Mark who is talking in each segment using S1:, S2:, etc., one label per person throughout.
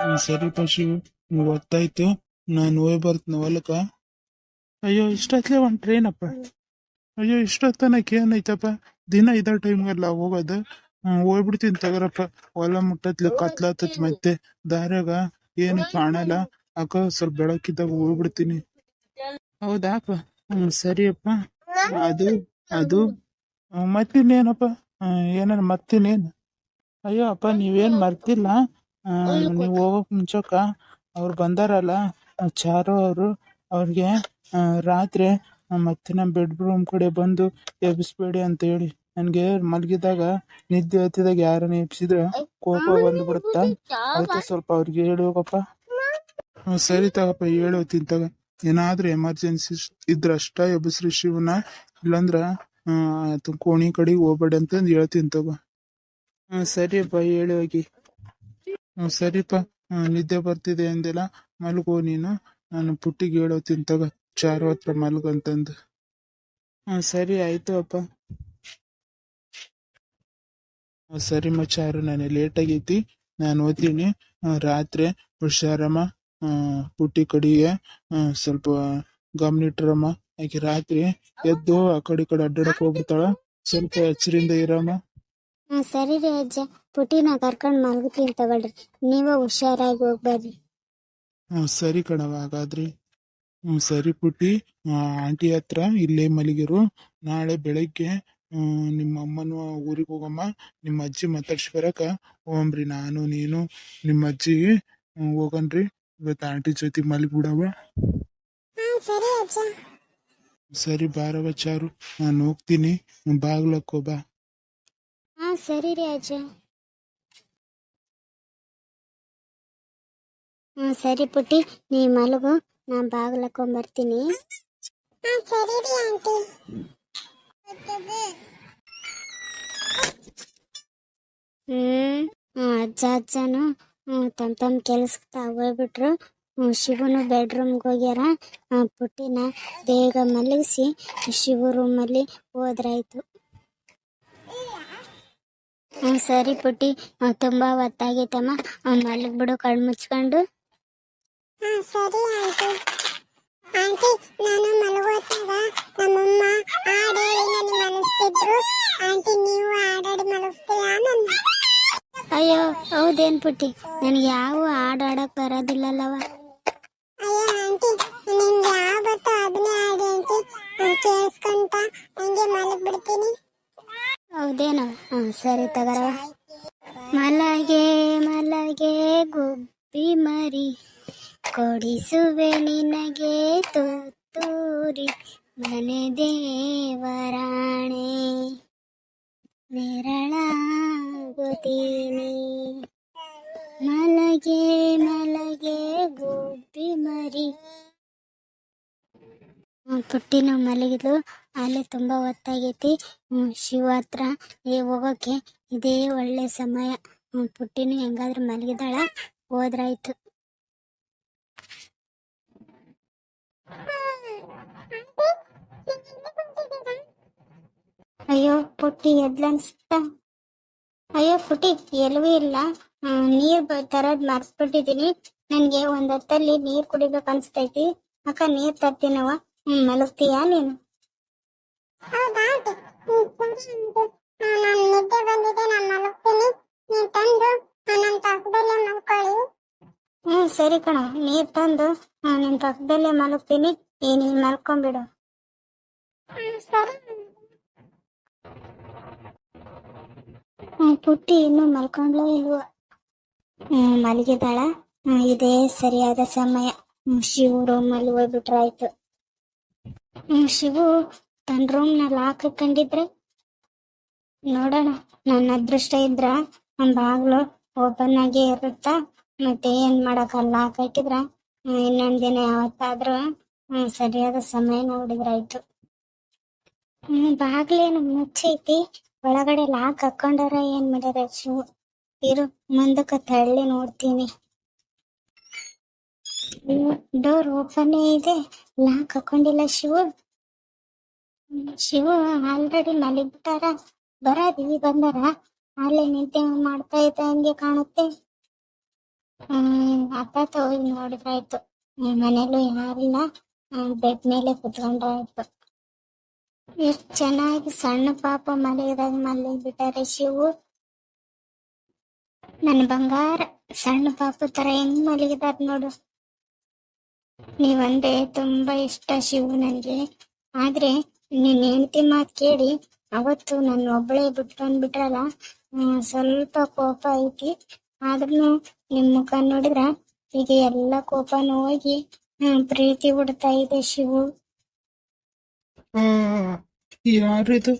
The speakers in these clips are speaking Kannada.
S1: ಹ್ಮ್, ಶಿವು ನೀವು ಗೊತ್ತಾಯ್ತು ನಾನು ಹೋಗಿ ಬರ್ತೀನಿ ಹೊಲಕ್ಕ ಅಯ್ಯೋ ಇಷ್ಟೊತ್ತಲೇ ಒಂದು ಅಪ್ಪ. ಅಯ್ಯೋ ಇಷ್ಟೊತ್ತನಕ ಏನೈತಪ್ಪ ದಿನ ಟೈಮ್ ಟೈಮ್ಗೆಲ್ಲ ಹೋಗೋದು. ಹ್ಮ್, ಹೋಗ್ಬಿಡ್ತೀನಿ ತಗರಪ್ಪ. ಹೊಲ ಮುಟ್ಟತ್ಲೆ ಕತ್ಲಾತತ್ ಮತ್ತೆ ದಾರ್ಯಾಗ ಏನು ಕಾಣಲ್ಲ. ಅಕ್ಕ ಸ್ವಲ್ಪ ಬೆಳಕಿದ್ದಾಗ ಹೋಗ್ಬಿಡ್ತೀನಿ. ಹೌದಾಪ ಹ್ಮ್ ಸರಿಯಪ್ಪ ಅದು ಅದು. ಹ್ಮ್, ಮತ್ತಿನ್ನೇನಪ್ಪ? ಏನಾರ ಮತ್ತಿನ್ನೇನು? ಅಯ್ಯೋ ಅಪ್ಪ ನೀವೇನ್ ಮರ್ತಿಲ್ಲ. ನೀವು ಹೋಗೋಕ್ ಮುಂಚಕ ಅವ್ರು ಬಂದಾರಲ್ಲ ಚಾರು ಅವರು ಅವ್ರಿಗೆ ರಾತ್ರಿ ಮತ್ತೆ ನಮ್ಮ ಬೆಡ್ರೂಮ್ ಕಡೆ ಬಂದು ಎಬ್ಬಿಸ್ಬೇಡಿ ಅಂತ ಹೇಳಿ. ನನಗೆ ಮಲಗಿದಾಗ ನಿದ್ದೆ ಹತ್ತಿದಾಗ ಯಾರನ್ನ ಎಬ್ಸಿದ್ರೆ ಕೋಪ ಬಂದ್ಬಿಡುತ್ತ ಅದಕ್ಕೆ ಸ್ವಲ್ಪ ಅವ್ರಿಗೆ ಹೇಳಿ ಹೋಗಪ್ಪ ಸರಿ ತಗಪ್ಪ ಹೇಳಿ ತಿಂತಾಗ ತಗ. ಏನಾದ್ರೂ ಎಮರ್ಜೆನ್ಸಿ ಇದ್ರ ಅಷ್ಟ ಎಬ್ಬಿಸ್ರಿ ಶಿವನ ಇಲ್ಲಾಂದ್ರ ಕೋಣಿ ಕಡೆಗೆ ಹೋಗ್ಬೇಡಿ ಅಂತಂದು ಹೇಳ್ತೀನಿ ತಗೋ. ಹ್ಮ್ ಸರಿಯಪ್ಪ ಹೇಳಿ ಹೋಗಿ ಸರಿಪ್ಪ ಹ್ಮ್ ನಿದ್ದೆ ಬರ್ತಿದೆ ಅಂದಿಲ್ಲ ಮಲ್ಗೋ ನೀನು. ನಾನು ಪುಟ್ಟಿಗೆ ಹೇಳೋತೀನಿ ತಿಂತಾಗ ಚಾರು ಹತ್ರ ಮಲ್ಗಂತಂದು. ಹ್ಮ್ ಸರಿ ಆಯ್ತು ಅಪ್ಪ. ಹ್ಮ್, ಸರಿಮ್ಮ ಚಾರು ನಾನು ಲೇಟ್ ಆಗೈತಿ. ನಾನು ಓದ್ತೀನಿ. ರಾತ್ರಿ ಹುಷಾರಮ್ಮ. ಪುಟ್ಟಿ ಕಡೆಗೆ ಸ್ವಲ್ಪ ಗಮನಿಟ್ರಮ್ಮ ಆಕೆ ರಾತ್ರಿ ಎದ್ದು ಆ ಕಡೆ ಈ ಕಡೆ ಅಡ್ಡಾಡಕ್ಕೆ ಹೋಗ್ಬಿಡ್ತಾಳ. ಸ್ವಲ್ಪ ಎಚ್ಚರಿಂದ ಇರಮ್ಮ.
S2: ಹಾ ಸರಿ ರೀ ಅಜ್ಜ. ಪುಟಿನ ಕರ್ಕೊಂಡು ಮಲಗುತ್ತೀನಿ ತಗೊಳ್ರಿ. ನೀವೇ ಹುಷಾರಾಗಿ ಹೋಗ್ಬರ್ರಿ
S1: ಹ್ಞೂ ಸರಿ ಕಣವ ಹಾಗಾದ್ರಿ. ಹ್ಞೂ ಸರಿ ಪುಟ್ಟಿ. ಆಂಟಿ ಹತ್ರ ಇಲ್ಲೇ ಮಲಗಿರು. ನಾಳೆ ಬೆಳಗ್ಗೆ ನಿಮ್ಮ ಅಮ್ಮನ ಊರಿಗೆ ಹೋಗಮ್ಮ. ನಿಮ್ಮ ಅಜ್ಜಿ ಮಾತಾಡ್ಸಿ ಬರಕ. ಹೋಗಮ್ರಿ ನಾನು ನೀನು ನಿಮ್ಮ ಅಜ್ಜಿ ಹೋಗನ್ರಿ ಇವತ್ತು ಆಂಟಿ ಜೊತೆ ಮಲಗಿಬಿಡವ
S2: ಸರಿ
S1: ಬಾರವ ಚಾರು. ನಾನು ಹೋಗ್ತೀನಿ. ಬಾಗ್ಲಕ್ಕೋ ಬಾ
S2: ಹಾ ಸರಿ ರೀ ಅಜ್ಜ. ಹಾ ಸರಿ ಪುಟ್ಟಿ. ನೀ ಮಲಗು ನಾ ಬಾಗ್ಲಕ್ಕೊಂಡ್ ಬರ್ತೀನಿ. ಹಾ ಸರಿ ರೀ ಆಂಟಿ. ಹ್ಮ್ ಹ್ಮ್, ಅಜ್ಜ ಅಜ್ಜನು ಹ್ಮ್ ತಮ್ ತಮ್ ಕೆಲ್ಸಕ್ಕೆ ಹೋಗ್ಬಿಟ್ರು ಹ್ಮ್ ಶಿವನು ಬೆಡ್ರೂಮ್ಗೆ ಹೋಗ್ಯಾರ. ಹ್ಮ್, ಪುಟ್ಟಿನ ಬೇಗ ಮಲಗಿಸಿ ಶಿವ ರೂಮಲ್ಲಿ ಹೋದ್ರಾಯ್ತು. ಹ್ಮ್ ಸರಿ ಪುಟ್ಟಿ. ತುಂಬ ಹೊತ್ತಾಗೈತಮ್ಮ. ಹ್ಮ್, ಮಲಗ್ಬಿಡು ಕಣ್ಣು ಮುಚ್ಕೊಂಡು. ಸರಿ ಆಂಟಿ. ಆಂಟಿ ನಾನು ಮಲಗೋತಾಗ ನಮ್ಮಮ್ಮ ಹಾಡೇಳಿ ನನಗೆ ಮನಸ್ತಿದ್ರು ಆಂಟಿ ನೀವು ಹಾಡಾಡಿ ಮನಸ್ತೀರಾ ನನ್ನ ಅಯ್ಯೋ ಹೌದೇನ್ ಪುಟ್ಟಿ? ನನಗೆ ಯಾವ ಹಾಡು ಆಡಕ್ ಬರೋದಿಲ್ಲಲ್ಲವ. ಅಯ್ಯೋ ಆಂಟಿ ನಿಮ್ಗೆ ಯಾವ ಬರ್ತೋ ಅದನ್ನೇ ಹಾಡಿ ಆಂಟಿ. ಕೇಳಿಸ್ಕೊಂತ ಹಂಗೆ ಮಲಗ್ ಬಿಡ್ತೀನಿ ಹೌದೇನೋ? ಹಾಂ, ಸರಿ ತಗರವ ಮಲಗೆ ಮಲಗೆ, ಗುಬ್ಬಿ ಮರಿ. ಕೊಡಿಸುವೆ ನಿನಗೆ ತುತ್ತೂರಿ. ಮನೆ ದೇವರಾಣೆ, ನೆರಳಾಗುತ್ತೀನಿ. ಮಲಗೆ ಮಲಗೆ, ಗುಬ್ಬಿ ಮರಿ. ಪುಟ್ಟಿನ ಮಲಗಿದ್ಲು. ಅಲ್ಲಿ ತುಂಬಾ ಹೊತ್ತಾಗೈತಿ. ಶಿವ ಹತ್ರ ಹೋಗೋಕೆ ಇದೇ ಒಳ್ಳೆ ಸಮಯ. ಪುಟ್ಟಿನು ಹೆಂಗಾದ್ರೂ ಮಲಗಿದಾಳ ಹೋದ್ರಾಯ್ತು. ಅಯ್ಯೋ, ಪುಟ್ಟಿ ಎದ್ಲನ್ಸ್ತ ಅಯ್ಯೋ, ಪುಟ್ಟಿ ಎಲ್ಲವೂ ಇಲ್ಲ. ನೀರ್ ತರದ್ ಮರ್ಸ್ಬಿಟ್ಟಿದೀನಿ ನನ್ಗೆ ಒಂದ್ ಹೊತ್ತಲ್ಲಿ ನೀರ್ ಕುಡಿಬೇಕು ಅನ್ಸ್ತೈತಿ. ಅಕ್ಕ, ನೀರ್ ತರ್ತೀನವ ಹ್ಮ್ ಮಲಗ್ತೀಯಾ ನೀನು
S3: ನಾನು ನಿದ್ದೆ ಬಂದಿದೆ ನಾನು ಮಲಗ್ತೀನಿ ನೀವು ತಂದು ನನ್ನ ಪಕ್ಕದಲ್ಲೇ ಮಲ್ಕೊಳ್ಳಿ
S2: ಹ್ಮ್ ಸರಿ ಕಣ ನೀರ್ ತಂದು ನಾನು ನಿನ್ ಪಕ್ಕದಲ್ಲೇ ಮಲಗ್ತೀನಿ ಏ ನೀನ್ ಮಲ್ಕೊಂಡ್ಬಿಡು
S3: ಹ್ಮ್, ಸರಿ
S2: ಹ್ಮ್, ಪುಟ್ಟಿ ಇನ್ನೂ ಮಲ್ಕೊಂಡ್ಲೋ ಇಲ್ವೋ ಹ್ಮ್ ಮಲಗಿದಾಳ ಹ್ಮ್, ಇದೇ ಸರಿಯಾದ ಸಮಯ ಹ್ಮ್, ಶಿವು ರೂಮಲ್ಲಿ ಹೋಗ್ಬಿಟ್ರಾಯ್ತು ಶಿವು ತನ್ನ ರೂಮ್ನ ಲಾಕ್ ಹಾಕೊಂಡಿದ್ರೆ ನೋಡೋಣ. ನನ್ನ ಅದೃಷ್ಟ ಇದ್ರ ನಮ್ ಬಾಗ್ಲು ಓಪನ್ ಆಗಿ ಇರುತ್ತಾ? ಮತ್ತೆ ಏನ್ ಮಾಡಕ್ಕಲ್ಲ ಹಾಕಿದ್ರ ಇನ್ನೊಂದ್ ದಿನ ಯಾವತ್ತಾದ್ರೂ ಸರಿಯಾದ ಸಮಯ ನೋಡಿದ್ರಾಯ್ತು ಬಾಗ್ಲೇನು ಮುಚ್ಚೈತಿ. ಒಳಗಡೆ ಲಾಕ್ ಹಾಕೊಂಡಾರ ಏನ್ ಮಾಡ್ಯಾರ ಶಿವು? ಇರು, ಮುಂದಕ್ಕೆ ತಳ್ಳಿ ನೋಡ್ತೀನಿ. ಡೋರ್ ಓಪನ್ ಇದೆ. ಲಾಕ್ ಹಾಕೊಂಡಿಲ್ಲ ಶಿವು. ಶಿವ ಆಲ್ರೆಡಿ ಮಲಗಿಬಿಟ್ಟಾರ ಬರದಿವಿ ಬಂದಾರ. ಅಲ್ಲೇ ನಿದ್ದೆ ಮಾಡ್ತಾ ಇದ್ದ ಹಂಗೆ ಕಾಣುತ್ತೆ. ಅತ್ತ ಹೋಗಿ ನೋಡಿದ್ರಾಯ್ತು ಮನೇಲೂ ಯಾರಿಲ್ಲ. ಬೆಡ್ ಮೇಲೆ ಕುತ್ಕೊಂಡ್ರಾಯ್ತು ಎಷ್ಟ್ ಚೆನ್ನಾಗಿ ಸಣ್ಣ ಪಾಪ ಮಲಗಿದಾಗ ಮಲಗಿ ಬಿಟ್ಟಾರೆ ಶಿವು. ನನ್ನ ಬಂಗಾರ. ಸಣ್ಣ ಪಾಪ ತರ ಹೆಂಗ್ ಮಲಗಿದಾರ ನೋಡು. ನೀವಂದ್ರೆ ತುಂಬಾ ಇಷ್ಟ ಶಿವು ನನ್ಗೆ ಆದ್ರೆ ನಿನ್ನ ಹೆಂಡತಿ ಮಾತ್ ಕೇಳಿ ಅವತ್ತು ನನ್ನ ಒಬ್ಬಳೇ ಬಿಟ್ಟು ಹ್ಮ್, ಸ್ವಲ್ಪ ಕೋಪ ಐತಿ. ಆದ್ರೂ ನಿಮ್ ಮುಖ ನೋಡಿದ್ರ ಈಗ ಎಲ್ಲ ಕೋಪನೂ ಹೋಗಿ ಹಾ ಪ್ರೀತಿ ಬಿಡ್ತಾ ಇದೆ ಶಿವು.
S1: ಆ, ಯಾರಿದು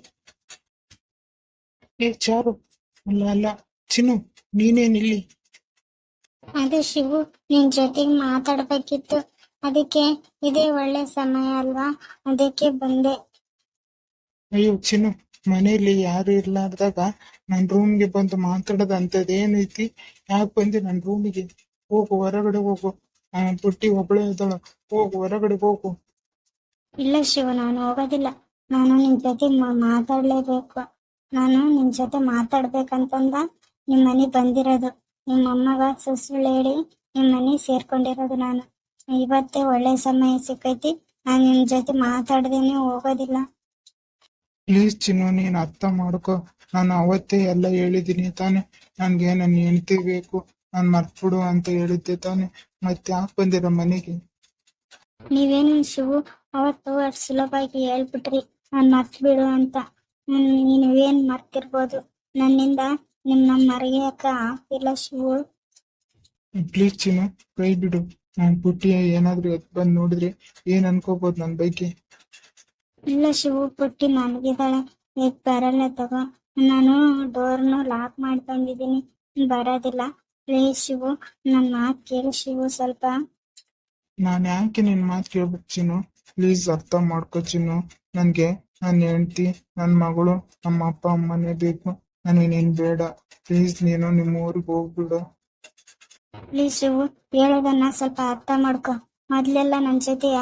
S1: ಏ ಚಾರು. ಅಲ್ಲ ಅಲ್ಲ. ಚಿನ್ನು ನೀನೇನಿಲ್ಲಿ
S2: ಅದೇ ಶಿವು ನಿನ್ ಜೊತೆಗೆ ಮಾತಾಡ್ಬೇಕಿತ್ತು. ಅದಕ್ಕೆ ಇದೇ ಒಳ್ಳೆ ಸಮಯ ಅಲ್ವಾ? ಅದಕ್ಕೆ ಬಂದೆ.
S1: ಅಯ್ಯೋ ಚಿನ್ನು ಮನೆಯಲ್ಲಿ ಯಾರು ಇರ್ಲಾರ್ದಾಗ ನನ್ ರೂಮ್ಗೆ ಬಂದು ಮಾತಾಡೋದು ಅಂತದ್ ಏನೈತಿ ಯಾಕೆ ಬಂದೆ ನನ್ ರೂಮಿಗೆ ಹೋಗು ಹೊರಗಡೆ ಹೋಗು. ಆ ಪುಟ್ಟಿ ಒಬ್ಳೆ ಇದ್ದಾಳ. ಹೋಗು ಹೊರಗಡೆ ಹೋಗು.
S2: ಇಲ್ಲ ಶಿವ ನಾನು ಹೋಗೋದಿಲ್ಲ. ನಾನು ನಿನ್ ಜೊತೆ ಮಾತಾಡ್ಲೇಬೇಕು. ನಾನು ನಿನ್ ಜೊತೆ ಮಾತಾಡ್ಬೇಕಂತಂದ ನಿಮ್ ಮನೆ ಬಂದಿರೋದು. ನಿಮ್ಮ ಅಮ್ಮಗ ಸುಳ್ಳು ಹೇಳಿ ನಿಮ್ ಮನೆ ಸೇರ್ಕೊಂಡಿರೋದು ನಾನು. ಇವತ್ತೇ ಒಳ್ಳೆ ಸಮಯ ಸಿಕ್ಕೈತಿ. ನಾನು ನಿಮ್ ಜೊತೆ ಮಾತಾಡ್ದೇನೆ ಹೋಗೋದಿಲ್ಲ.
S1: ಪ್ಲೀಸ್ ಚಿನ್ನು ನೀನ್ ಅರ್ಥ ಮಾಡ್ಕೊ. ನಾನು ಅವತ್ತೇ ಎಲ್ಲ ಹೇಳಿದ್ದೀನಿ ತಾನೆ. ನನ್ಗೆ ನನ್ನ ಹೆಂಡತಿ ಬೇಕು. ನಾನ್ ಮರ್ತ್ಬಿಡು ಅಂತ ಹೇಳಿದ್ದೆ ತಾನೆ. ಮತ್ತೆ ಯಾಕೆ ಬಂದಿರ ಮನೆಗೆ?
S2: ನೀವೇನು ಶಿವು ಅವತ್ತು ಅಷ್ಟ್ ಸುಲಭವಾಗಿ ಹೇಳ್ಬಿಟ್ರಿ. ನಾನ್ ಮರ್ತ್ ಬಿಡು ಅಂತ. ಹ್ಮ್, ನೀವೇನ್ ಮರ್ತಿರ್ಬೋದು? ನನ್ನಿಂದ ನಿಮ್ನ ಮರೆಯಕ ಆಗ್ತಿಲ್ಲ ಶಿವು.
S1: ಪ್ಲೀಸ್ ಚಿನ್ನು ಕೈ ಬಿಡು. ನಾನ್ ಪುಟ್ಟಿ ಏನಾದ್ರೂ ಎದ್ ಬಂದ್ ನೋಡಿದ್ರೆ ಏನ್ ಅನ್ಕೋಬಹುದು ನನ್ ಬೈಕಿ?
S2: ಇಲ್ಲ ಶಿವು ಪುಟ್ಟಿ ಮಲಗಿದಾಳೆ ಈಗ ಬರಲ್ಲ ತಗೋ. ನಾನು ಡೋರ್ನು ಲಾಕ್ ಮಾಡ್ಕೊಂಡಿದೀನಿ ಬರೋದಿಲ್ಲ. ಪ್ಲೀಸ್ ಶಿವು ನನ್ ಮಾತ್ ಕೇಳು ಶಿವು ಸ್ವಲ್ಪ.
S1: ನಾನ್ ಯಾಕೆ ನಿನ್ ಮಾತ್ ಕೇಳ್ಬೇಕು ಚಿನ್ನು? ಪ್ಲೀಸ್ ಅರ್ಥ ಮಾಡ್ಕೋ ಚಿನ್ನು. ನನ್ಗೆ ನನ್ ಹೆಂಡತಿ ನನ್ ಮಗಳು ನಮ್ಮ ಅಪ್ಪ ಅಮ್ಮನೇ ಬೇಕು. ನನಗೆ ನೀನ್ ಬೇಡ. ಪ್ಲೀಸ್ ನೀನು ನಿಮ್ಮ ಊರಿಗೆ ಹೋಗ್ಬಿಡು.
S2: ಪ್ಲೀಸ್ ಶಿವು, ಹೇಳೋದನ್ನ ಸ್ವಲ್ಪ ಅರ್ಥ ಮಾಡ್ಕೊ. ಮೊದ್ಲೆಲ್ಲ ನನ್ನ ಜೊತೆಯ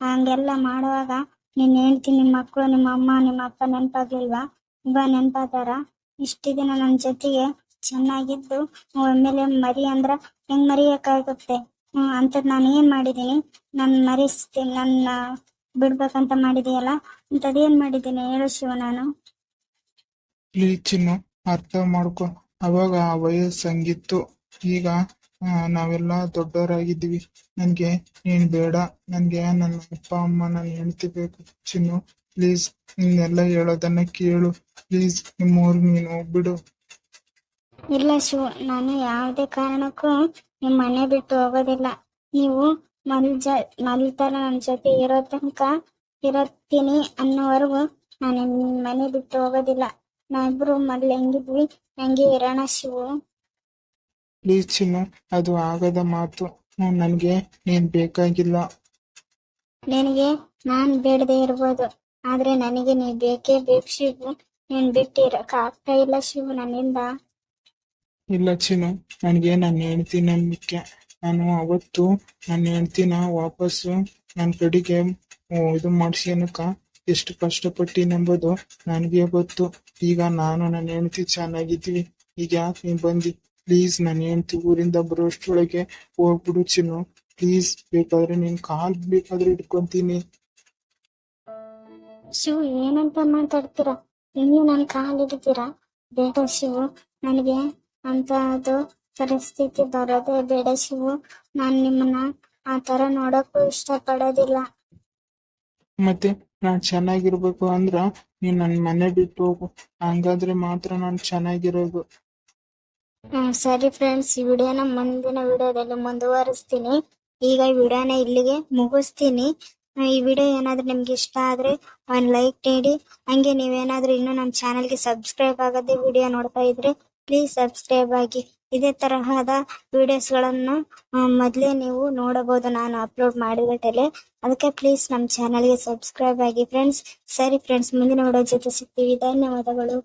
S2: ಹಂಗೆಲ್ಲ ಮಾಡುವಾಗ ನೀನ್ ಹೆಂಡತಿ ನಿಮ್ಮ ಮಕ್ಕಳು ನಿಮ್ಮ ಅಮ್ಮ ನಿಮ್ಮ ಅಪ್ಪ ನೆನಪಾಗ್ಲಿಲ್ವಾ? ಇವಾಗ ನೆನಪಾದಾರ? ಇಷ್ಟು ದಿನ ನನ್ನ ಜೊತೆಗೆ ಚೆನ್ನಾಗಿದ್ದು ಆಮೇಲೆ ಮರಿ ಅಂದ್ರ ಹೆಂಗ್ ಮರಿಯಕ್ಕಾಗುತ್ತೆ? ಹ್ಮ್, ಅಂತದ್ ನಾನು ಏನ್ ಮಾಡಿದೀನಿ ನನ್ ಮರಿಸ್ತೀನಿ ನನ್ನ ಬಿಡ್ಬೇಕಂತ ಮಾಡಿದೀಯಲ್ಲ? ಅಂತದ್ ಏನ್ ಮಾಡಿದೀನಿ ಹೇಳು ಶಿವ ನಾನು.
S1: ಚಿನ್ನು, ಅರ್ಥ ಮಾಡ್ಕೊ. ಅವಾಗ ವಯಸ್ಸಂಗಿತ್ತು. ಈಗ ನಾವೆಲ್ಲ ದೊಡ್ಡವರಾಗಿದ್ದೀವಿ. ನನಗೆ ನೀನು ಬೇಡ. ನನಗೆ ನನ್ನ ಅಪ್ಪ, ಅಮ್ಮ, ನನ್ನ ಹೆಂಡತಿ ಬೇಕು. ಚಿನ್ನು ಪ್ಲೀಸ್ ನಿನ್ನೆಲ್ಲ ಹೇಳೋದನ್ನ ಕೇಳು. ಪ್ಲೀಸ್ ನಿಮ್ಮ ಊರಿಗೆ ನೀನು ಹೋಗ್ಬಿಡು.
S2: ಇಲ್ಲ ಶಿವ, ನಾನು ಯಾವುದೇ ಕಾರಣಕ್ಕೂ ನಿಮ್ಮ ಮನೆ ಬಿಟ್ಟು ಹೋಗೋದಿಲ್ಲ. ನೀವು ಮಲ್ಜ ಮಲ್ತರ ನನ್ನ ಜೊತೆ ಇರೋ ತನಕ ಇರತ್ತೀನಿ ಅನ್ನೋವರೆಗೂ ನಾನು ನಿಮ್ಮ ಮನೆ ಬಿಟ್ಟು ಹೋಗೋದಿಲ್ಲ. ನಾವಿಬ್ರು ಮೊದ್ಲು ಹೆಂಗಿದ್ವಿ? ಹಂಗೆ ಇರೋಣ ಶಿವು.
S1: ಪ್ಲೀಸ್ ಚಿನ್ನ ಅದು ಆಗದ ಮಾತು. ನನಗೆ ನೀನ್ ಬೇಕಾಗಿಲ್ಲ.
S2: ನಿನಗೆ ನಾನ್ ಬೇಡದೆ ಇರ್ಬೋದು. ಆದ್ರೆ ನನಗೆ ನೀ ಬೇಕೇ ಬೇಕು ಶಿವು. ನೀನ್ ಬಿಟ್ಟಿರಕ್ ಆಗ್ತಾ ಇಲ್ಲ ಶಿವು ನನ್ನಿಂದ.
S1: ಇಲ್ಲ ಚಿನ್ನು ನನಗೆ ನನ್ನ ಹೆಂಡತಿ ನಂಬಿಕೆ ನಾನು ಅವತ್ತು ನನ್ನ ಹೆಂಡ್ತಿನ ವಾಪಸ್ಸು ನನ್ನ ಕಡೆಗೆ ಇದು ಮಾಡ್ಸ್ಕೊಳಕ ಎಷ್ಟು ಕಷ್ಟಪಟ್ಟಿನೆಂಬುದು ನನಗೆ ಗೊತ್ತು. ಈಗ ನಾನು ನನ್ನ ಹೆಂಡತಿ ಚೆನ್ನಾಗಿದ್ದೀವಿ. ಈಗ ಯಾಕೆ ನೀನ್ ಬಂದಿ. ಪ್ಲೀಸ್ ನನ್ನ ಹೆಂಡತಿ ಊರಿಂದ ಬರೋಷ್ಟ್ರೊಳಗೆ ಹೋಗ್ಬಿಡು ಚಿನ್ನು. ಪ್ಲೀಸ್ ಬೇಕಾದ್ರೆ ನಿನ್ ಕಾಲ್ ಬೇಕಾದ್ರೆ ಇಟ್ಕೊಂತೀನಿ
S2: ಶಿವ ಏನಂತ ಮಾತಾಡ್ತೀರಾ? ನೀವು ನನ್ ಕಾಲ್ ಹಿಡಿತೀರಾ? ಬೇಡ ಶಿವು ನನಗೆ ಅಂತ ಅದು ಪರಿಸ್ಥಿತಿ ಬರೋದೇ ಬೇಡ ಶಿವು. ನಾನ್ ನಿಮ್ಮನ್ನ ಆ ತರ ನೋಡಕ್ಕೂ ಇಷ್ಟ ಪಡೋದಿಲ್ಲ
S1: ಮತ್ತೆ ನಾನ್ ಚೆನ್ನಾಗಿರ್ಬೇಕು ಅಂದ್ರ ನೀನ್ ನನ್ ಮನೆ ಬಿಟ್ಟು ಹೋಗು. ಹಂಗಾದ್ರೆ ಮಾತ್ರ ನಾನ್ ಚೆನ್ನಾಗಿರೋದು.
S2: ಹ್ಮ್, ಸರಿ ಫ್ರೆಂಡ್ಸ್ ಈ ವಿಡಿಯೋನ ಮುಂದಿನ ವಿಡಿಯೋದಲ್ಲಿ ಮುಂದುವರಿಸ್ತೀನಿ. ಈಗ ಈ ವಿಡಿಯೋನ ಇಲ್ಲಿಗೆ ಮುಗಿಸ್ತೀನಿ. ಈ ವಿಡಿಯೋ ಏನಾದ್ರೂ ನಿಮ್ಗೆ ಇಷ್ಟ ಆದ್ರೆ ಒಂದ್ ಲೈಕ್ ನೀಡಿ ಹಂಗೆ ನೀವೇನಾದ್ರೂ ಇನ್ನೂ ನಮ್ಮ ಚಾನಲ್ಗೆ ಸಬ್ಸ್ಕ್ರೈಬ್ ಆಗದೆ ವಿಡಿಯೋ ನೋಡ್ತಾ ಇದ್ರೆ ಪ್ಲೀಸ್ ಸಬ್ಸ್ಕ್ರೈಬ್ ಆಗಿ. ಇದೇ ತರಹದ ವಿಡಿಯೋಸ್ಗಳನ್ನು ಮೊದಲೇ ನೀವು ನೋಡಬಹುದು. ನಾನು ಅಪ್ಲೋಡ್ ಮಾಡಿಬಿಟ್ಟಲೆ ಅದಕ್ಕೆ ಪ್ಲೀಸ್ ನಮ್ಮ ಚಾನಲ್ಗೆ ಸಬ್ಸ್ಕ್ರೈಬ್ ಆಗಿ. ಫ್ರೆಂಡ್ಸ್ ಸರಿ ಫ್ರೆಂಡ್ಸ್ ಮುಂದಿನ ವಿಡಿಯೋ ಜೊತೆ ಸಿಗ್ತೀವಿ. ಧನ್ಯವಾದಗಳು.